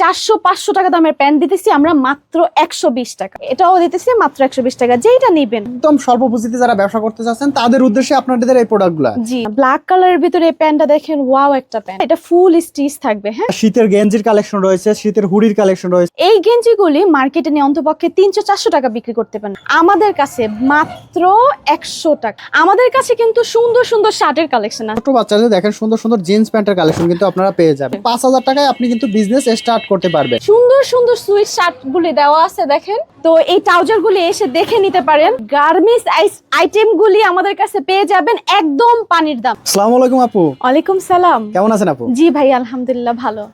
চারশো পাঁচশো টাকা দামের প্যান্ট দিতেছি আমরা মাত্র একশো বিশ টাকা। এটাও দিতেছি মাত্র একশো বিশ টাকা। যেইটা নিবেন। একদম স্বল্প পুঁজিতে যারা ব্যবসা করতে চাচ্ছেন তাদের উদ্দেশ্যে আপনাদের এই প্রোডাক্টগুলো জি ব্ল্যাক কালারের ভিতরে এই প্যান্টটা দেখেন ওয়াও একটা প্যান্ট। এটা ফুল স্টিচ থাকবে হ্যাঁ? শীতের গেঞ্জির কালেকশন রয়েছে শীতের হুডির কালেকশন রয়েছে। এই গেঞ্জিগুলি মার্কেটে নিয়ে অন্তপক্ষে তিনশো চারশো টাকা বিক্রি করতে পারেন। আমাদের কাছে মাত্র একশো টাকা। আমাদের কাছে কিন্তু সুন্দর সুন্দর শার্টের কালেকশন আছে। ছোট বাচ্চাদের দেখেন সুন্দর সুন্দর জিন্স প্যান্টের কালেকশন কিন্তু আপনারা পেয়ে যাবেন। পাঁচ হাজার টাকায় আপনি কিন্তু বিজনেস স্টার্ট করতে পারবে। সুন্দর সুন্দর সুইট শার্ট গুলি দেওয়া আছে দেখেন। তো এই ট্রাউজার গুলি এসে দেখে নিতে পারেন। গার্মেন্টস আইটেম গুলি আমাদের কাছে পেয়ে যাবেন একদম পানির দাম। সালাম আলাইকুম আপু। ওয়ালাইকুম সালাম। কেমন আছেন আপু? জি ভাই আলহামদুলিল্লাহ ভালো।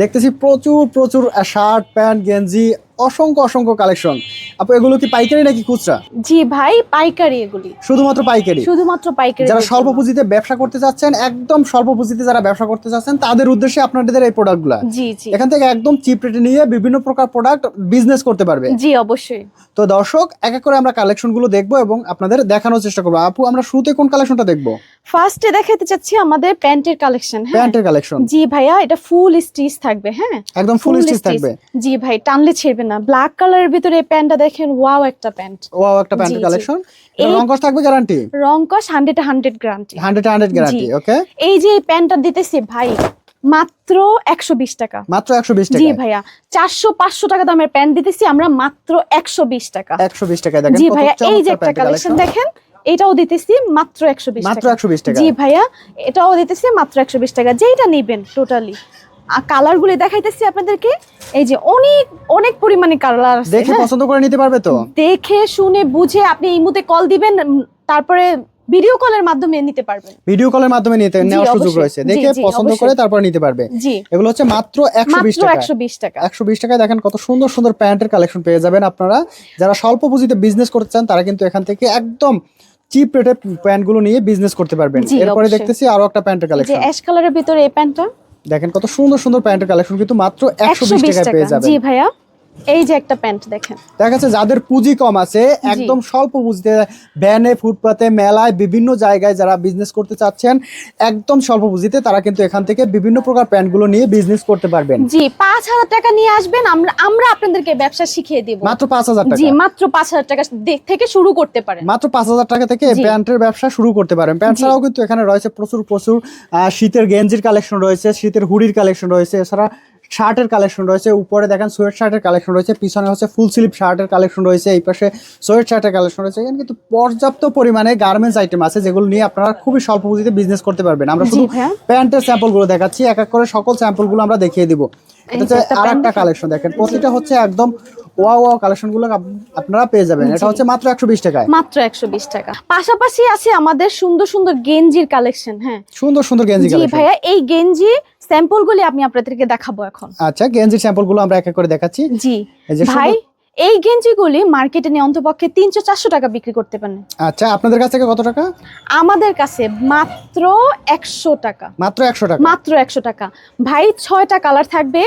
দেখতেছি প্রচুর প্রচুর শার্ট প্যান্ট গেঞ্জি অসংখ্য অসংখ্য কালেকশন। আপু এগুলো কি পাইকারি নাকি খুচরা? জি ভাই পাইকারি এগুলি। শুধুমাত্র পাইকারি? শুধুমাত্র পাইকারি যারা স্বল্প পুঁজিতে ব্যবসা করতে চাচ্ছেন একদম স্বল্প পুঁজিতে যারা ব্যবসা করতে চাচ্ছেন তাদের উদ্দেশ্যে আপনাদের এই প্রোডাক্টগুলো জি জি। এখান থেকে একদম চিপ রেটে নিয়ে বিভিন্ন প্রকার প্রোডাক্ট বিজনেস করতে পারবে। জি অবশ্যই। তো দর্শক এক এক করে আমরা কালেকশনগুলো দেখব এবং আপনাদের দেখানোর চেষ্টা করব। আপু আমরা শুরুতে কোন কালেকশনটা দেখব? ফার্স্টে দেখাতে চাচ্ছি আমাদের প্যান্টের কালেকশন হ্যাঁ? প্যান্টের কালেকশন। জি ভাইয়া এটা ফুল স্টিচ থাকবে হ্যাঁ? একদম ফুল স্টিচ থাকবে। জি ভাই টানলে ছিড়বে না। ব্ল্যাক কালারের ভিতরে এই প্যান্টটা দেখেন ওয়াও একটা প্যান্ট। ওয়াও একটা জি। কালেকশন রং কস থাকবে গ্যারান্টি রং কস hundred hundred guarantee hundred hundred guarantee okay এই যে এই প্যান্টটা দিতেছি ভাই মাত্র একশো বিশ টাকা। মাত্র একশো বিশ জি ভাইয়া। চারশো পাঁচশো টাকা দামের প্যান্ট দিতেছি আমরা মাত্র একশো বিশ টাকা। একশো বিশ টাকায় দেখেন জি ভাইয়া এই যে একটা কালেকশন দেখেন এটাও দিতেছি মাত্র একশো বিশ মাত্র টাকা। একশো বিশ টাকা জি ভাইয়া এটাও দিতেছি মাত্র একশো বিশ টাকা। যেইটা নিবেন টোটালি কালার গুলি দেখাইতেছি আপনাদেরকে। এই যে অনেক অনেক পরিমাণে কালার আছে দেখে হ্যাঁ? পছন্দ করে নিতে পারবে তো? দেখে শুনে বুঝে আপনি এই মুহূর্তে কল দিবেন তারপরে ভিডিও কলের মাধ্যমে নিতে পারবেন। ভিডিও কলের মাধ্যমে নিতে নেওয়ার সুযোগ রয়েছে। দেখে পছন্দ করে তারপর নিতে পারবে। এগুলো হচ্ছে মাত্র একশো বিশ মাত্র টাকা। একশো বিশ টাকা। একশো বিশ টাকায় দেখেন কত সুন্দর সুন্দর প্যান্টের কালেকশন পেয়ে যাবেন আপনারা। যারা স্বল্প পুঁজিতে বিজনেস করতে চান তারা কিন্তু এখান থেকে একদম চিপ রেটে প্যান্টগুলো নিয়ে বিজনেস করতে পারবেন। এরপরে। দেখতেছি আরও একটা প্যান্টের এই যে কালেকশন অ্যাশ কালারের ভিতরে এই প্যান্টটা। দেখেন কত সুন্দর সুন্দর প্যান্টের কালেকশন কিন্তু মাত্র একশো বিশ টাকায় পেয়ে যাবেন। জি ভাইয়া। এই যে একটা প্যান্ট দেখেন। দেখা যাচ্ছে যাদের পুঁজি কম আছে একদম স্বল্প পুঁজিতে ভ্যানে ফুটপাতে মেলায় বিভিন্ন জায়গায় যারা বিজনেস করতে চাচ্ছেন একদম স্বল্প পুঁজিতে তারা কিন্তু এখান থেকে বিভিন্ন প্রকার প্যান্টগুলো নিয়ে বিজনেস করতে পারবেন। জি পাঁচ হাজার টাকা নিয়ে আসবেন আমরা আমরা আপনাদেরকে ব্যবসা শিখিয়ে দিব। মাত্র পাঁচ হাজার জি টাকা মাত্র পাঁচ হাজার টাকা থেকে শুরু করতে পারেন। মাত্র পাঁচ হাজার টাকা থেকে প্যান্টের ব্যবসা শুরু করতে পারেন। প্যান্ট ছাড়াও কিন্তু এখানে রয়েছে প্রচুর প্রচুর শীতের গেঞ্জির কালেকশন রয়েছে শীতের হুডির কালেকশন রয়েছে। এছাড়া শার্টের কালেকশন রয়েছে উপরে দেখেন সোয়েট শার্টের কালেকশন রয়েছে পিছনে হচ্ছে ফুল স্লিপ শার্টের কালেকশন রয়েছে এই পাশে সোয়েট শার্টের কালেকশন রয়েছে। এখানে কিন্তু পর্যাপ্ত পরিমাণে গার্মেন্টস আইটেম আছে যেগুলো নিয়ে আপনারা খুবই স্বল্প পুঁজিতে বিজনেস করতে পারবেন। আমরা শুধু। প্যান্টের স্যাম্পলগুলো দেখাচ্ছি এক এক করে সকল স্যাম্পলগুলো আমরা দেখিয়ে দিব। এটা হচ্ছে আর একটা কালেকশন দেখেন প্রতিটা হচ্ছে একদম ওয়া ওয়া কালেকশনগুলো আপনারা পেয়ে যাবেন। এটা হচ্ছে মাত্র একশো বিশ টাকায়। মাত্র একশো বিশ টাকা। পাশাপাশি আছে আমাদের সুন্দর সুন্দর গেঞ্জির কালেকশন হ্যাঁ। সুন্দর সুন্দর গেঞ্জি জি ভাইয়া এই গেঞ্জি স্যাম্পল গুলি আমি আপনাদেরকে দেখাবো এখন। আচ্ছা গেঞ্জির স্যাম্পলগুলো আমরা এক এক করে দেখাচ্ছি। জি। ভাই এই গেঞ্জিগুলি মার্কেটে নিয়ে অন্তপক্ষে তিনশো চারশো টাকা বিক্রি করতে পারেন। আচ্ছা আপনাদের কাছ থেকে কত টাকা? আমাদের কাছে মাত্র একশো টাকা। মাত্র একশো টাকা? মাত্র একশো টাকা। ভাই ছয়টা কালার থাকবে।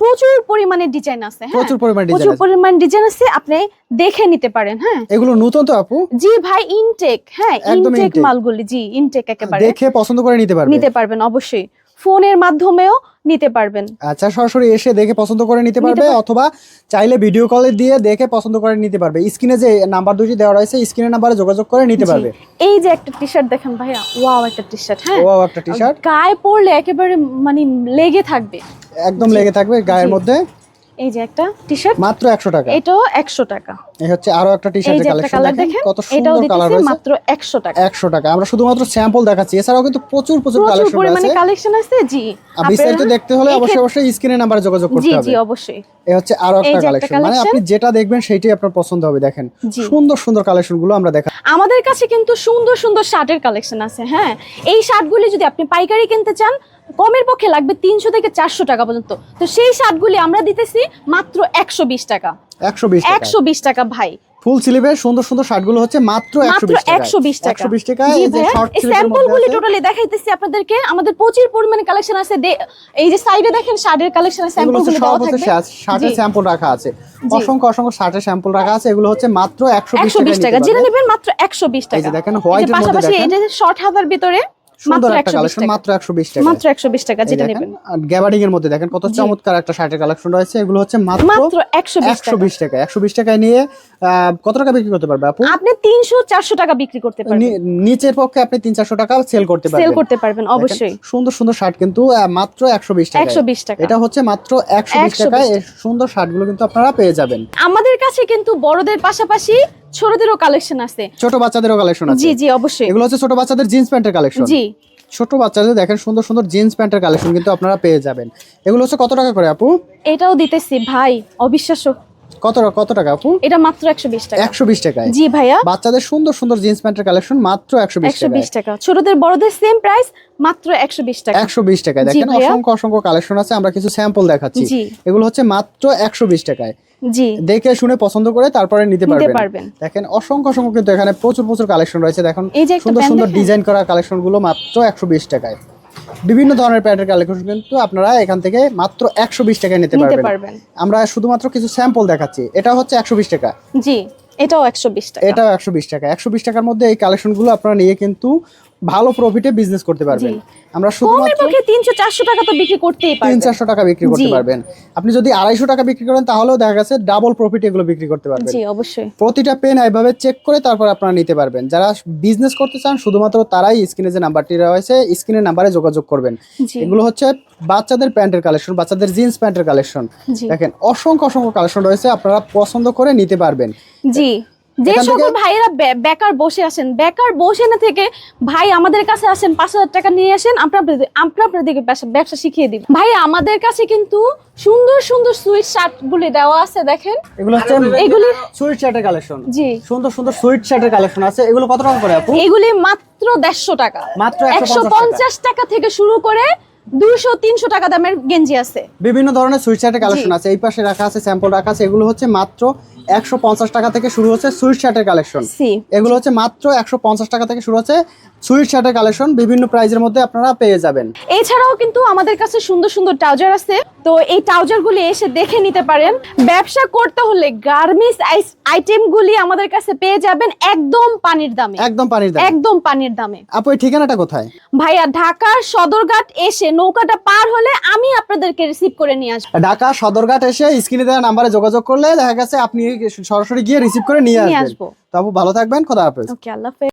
প্রচুর পরিমাণে ডিজাইন আছে হ্যাঁ? প্রচুর পরিমাণ প্রচুর ডিজাইন পরিমাণ ডিজাইন আছে আপনি দেখে নিতে পারেন হ্যাঁ? এগুলো নতুন তো আপু? জি ভাই ইনটেক হ্যাঁ ইনটেক। মালগুলি জি ইনটেক একেবারে। দেখে পছন্দ করে নিতে পারবে। নিতে পারবেন অবশ্যই। ফোনের মাধ্যমেও নিতে পারবেন। আচ্ছা সরাসরি এসে দেখে পছন্দ করে নিতে পারবে অথবা চাইলে ভিডিও কলে দিয়ে দেখে পছন্দ করে নিতে পারবে। স্ক্রিনে যে নাম্বার দুটি দেওয়া রয়েছে স্ক্রিনের নাম্বারে যোগাযোগ করে নিতে পারবে। এই যে একটা টি শার্ট দেখেন ভাইয়া ওয়াও একটা টি শার্ট হ্যাঁ? ওয়াও একটা টি শার্ট গায়ে পরলে একেবারে মানে লেগে থাকবে। একদম লেগে থাকবে গায়ের মধ্যে। এই যে একটা টি শার্ট মাত্র একশো টাকা। এটাও একশো টাকা। এই হচ্ছে আরও একটা টি-শার্টের কালেকশন দেখেন কত সুন্দর কালার রয়েছে মাত্র একশো টাকা। একশো টাকা। আমরা শুধুমাত্র স্যাম্পল দেখাচ্ছি। এছাড়াও কিন্তু প্রচুর প্রচুর প্রচুর কালেকশন পরিমাণে আছে কালেকশন আছে জি। বিস্তারিত দেখতে হলে অবশ্যই অবশ্যই স্ক্রিনের নাম্বারে যোগাযোগ করতে হবে। জি অবশ্যই। এই হচ্ছে আরও একটা কালেকশন মানে আপনি যেটা দেখবেন সেটাই আপনার পছন্দ হবে। দেখেন সুন্দর সুন্দর কালেকশনগুলো আমরা দেখা আমাদের কাছে কিন্তু সুন্দর সুন্দর শার্টের কালেকশন আছে হ্যাঁ। এই শার্টগুলি যদি আপনি পাইকারি কিনতে চান কমের পক্ষে লাগবে তিনশো থেকে চারশো টাকা পর্যন্ত। তো সেই শার্টগুলি আমরা দিতেছি মাত্র একশো বিশ টাকা। একশো বিশ টাকা ভাই। ফুল স্লিভের সুন্দর সুন্দর শার্টগুলো হচ্ছে মাত্র একশো মাত্র বিশ টাকা। একশো বিশ টাকা এই যে শর্ট টোটালি দেখাইতেছি আপনাদেরকে। আমাদের প্রচুর পরিমাণে কালেকশন আছে। এই যে সাইডে দেখেন শার্টের কালেকশন এগুলো স্যাম্পল হচ্ছে দেওয়া থাকবে। শার্টের স্যাম্পল রাখা আছে। অসংখ্য অসংখ্য শার্টের স্যাম্পল রাখা আছে। এগুলো হচ্ছে মাত্র একশো বিশ একশো বিশ টাকা। টাকা যেটা নেবেন মাত্র একশো বিশ এই টাকা। যে দেখেন এই যে হোয়াইটের মধ্যে পাশাপাশি এটা শর্ট হাতার ভিতরে সুন্দর একটা কালেকশন মাত্র একশো বিশ টাকা মাত্র একশো বিশ টাকা যেটা নেবেন গ্যাবার্ডিং এর মধ্যে দেখেন কত চমৎকার একটা শার্টের কালেকশন রয়েছে এগুলো হচ্ছে মাত্র মাত্র একশো বিশ একশো টাকা বিশ টাকা একশো বিশ টাকায় নিয়ে কত টাকা বিক্রি করতে পারবে আপু আপনি টাকা বিক্রি করতে পারবেন নিচের পক্ষে আপনি তিন চারশো টাকা সেল করতে সেল করতে পারবেন অবশ্যই সুন্দর সুন্দর শার্ট কিন্তু মাত্র একশো বিশ টাকা একশো বিশ টাকা এটা হচ্ছে মাত্র একশো বিশ 120 টাকায় সুন্দর শার্টগুলো কিন্তু আপনারা পেয়ে যাবেন আমাদের কাছে কিন্তু বড়দের পাশাপাশি ছোটদেরও কালেকশন আছে। ছোট বাচ্চাদেরও কালেকশন আছে। জি জি অবশ্যই। এগুলো হচ্ছে ছোট বাচ্চাদের জিন্স প্যান্টের কালেকশন জি। ছোট বাচ্চাদের দেখেন সুন্দর সুন্দর জিন্স প্যান্টের কালেকশন কিন্তু আপনারা পেয়ে যাবেন। এগুলো হচ্ছে কত টাকা করে আপু? এটাও দিতেছি ভাই অবিশ্বাস্য। কত কত টাকা আপু? এটা মাত্র একশো বিশ টাকা। একশো বিশ টাকায়? জি ভাইয়া। বাচ্চাদের সুন্দর সুন্দর জিন্স প্যান্টের কালেকশন মাত্র একশো বিশ একশো টাকায় বিশ টাকা। ছোটদের বড়দের সেম প্রাইস মাত্র একশো বিশ টাকা। একশো বিশ টাকায়। দেখেন অসংখ্য অসংখ্য কালেকশন আছে আমরা কিছু স্যাম্পল দেখাচ্ছি। এগুলো হচ্ছে মাত্র একশো বিশ টাকায়। জি। দেখে শুনে পছন্দ করে তারপরে নিতে পারবেন। দেখেন অসংখ্য অসংখ্য কিন্তু এখানে প্রচুর প্রচুর কালেকশন রয়েছে। দেখুন এই যে সুন্দর সুন্দর ডিজাইন করা কালেকশনগুলো মাত্র একশো বিশ টাকায়। বিভিন্ন ধরনের প্যান্টের কালেকশন কিন্তু আপনারা এখান থেকে মাত্র একশো বিশ টাকায় নিতে পারবেন। আমরা শুধুমাত্র কিছু স্যাম্পল দেখাচ্ছি। এটা হচ্ছে একশো বিশ টাকা। জি এটাও একশো বিশ টাকা। এটাও একশো বিশ টাকা। একশো বিশ টাকার মধ্যে এই কালেকশনগুলো আপনারা নিয়ে কিন্তু ভালো প্রফিটে বিজনেস করতে পারবেন। আমরা শুধুমাত্র পক্ষে তিনশো চারশো টাকা তো বিক্রি করতেই পারবেন। চারশো টাকা বিক্রি করতে পারবেন। আপনি যদি আড়াইশো টাকা বিক্রি করেন তাহলেও দেখা গেছে ডাবল প্রফিট এগুলো বিক্রি করতে পারবেন। জি অবশ্যই। প্রতিটা পেন এইভাবে চেক করে তারপর আপনারা নিতে পারবেন। যারা বিজনেস করতে চান শুধুমাত্র তারাই স্ক্রিনে যে নাম্বারটি রয়েছে স্ক্রিনের নাম্বারে যোগাযোগ করবেন। এগুলো হচ্ছে বাচ্চাদের প্যান্টের কালেকশন বাচ্চাদের জিন্স প্যান্টের কালেকশন দেখেন অসংখ্য অসংখ্য কালেকশন রয়েছে আপনারা পছন্দ করে নিতে পারবেন। জি। যে সকল ভাইয়েরা বেকার বসে আছেন বেকার বসে না থেকে ভাই আমাদের কাছে আসেন পাঁচ হাজার টাকা নিয়ে আসেন আমরা আপনাদের- আমরা আপনাদেরকে ব্যবসা- শিখিয়ে দিব। ভাই আমাদের কাছে কিন্তু সুন্দর সুন্দর সুইট শার্ট গুলি দেওয়া আছে দেখেন। এগুলো হচ্ছে এগুলি সুইট শার্টের কালেকশন জি। সুন্দর সুন্দর সুইট শার্টের কালেকশন আছে। এগুলো কত টাকা করে আপু? এগুলি মাত্র দেড়শো টাকা। মাত্র একশো 150 পঞ্চাশ টাকা থেকে শুরু করে দুইশো তিনশো টাকা দামের গেঞ্জি আছে। বিভিন্ন ধরনের সুইট শার্টের কালেকশন আছে। এই পাশে রাখা আছে স্যাম্পল রাখা আছে। এগুলো হচ্ছে মাত্র একশো পঞ্চাশ টাকা থেকে শুরু হচ্ছে সুইট শার্টের কালেকশন এগুলো হচ্ছে মাত্র একশো পঞ্চাশ টাকা থেকে শুরু হচ্ছে সুইট শার্টের কালেকশন বিভিন্ন প্রাইজের মধ্যে আপনারা পেয়ে যাবেন। এছাড়াও কিন্তু আমাদের কাছে সুন্দর সুন্দর ট্রাউজার আছে। তো এই ট্রাউজার গুলি এসে দেখে নিতে পারেন। ব্যবসা করতে হলে গার্মেন্টস আইটেম গুলি আমাদের কাছে পেয়ে যাবেন একদম পানির দামে। একদম পানির দাম। একদম পানির দামে। আপু এই ঠিকানাটা কোথায়? ভাইয়া ঢাকার সদরঘাট এসে নৌকাটা পার হলে আমি আপনাদেরকে রিসিভ করে নিয়ে আসব। ঢাকা সদরঘাট এসে স্ক্রিনে দেওয়া নাম্বারে যোগাযোগ করলে দেখা গেছে আপনি সরাসরি গিয়ে রিসিভ করে নিয়ে আসবেন। আসব। তো আপু ভালো থাকবেন খোদা হাফেজ। ওকে আল্লাহ হাফেজ।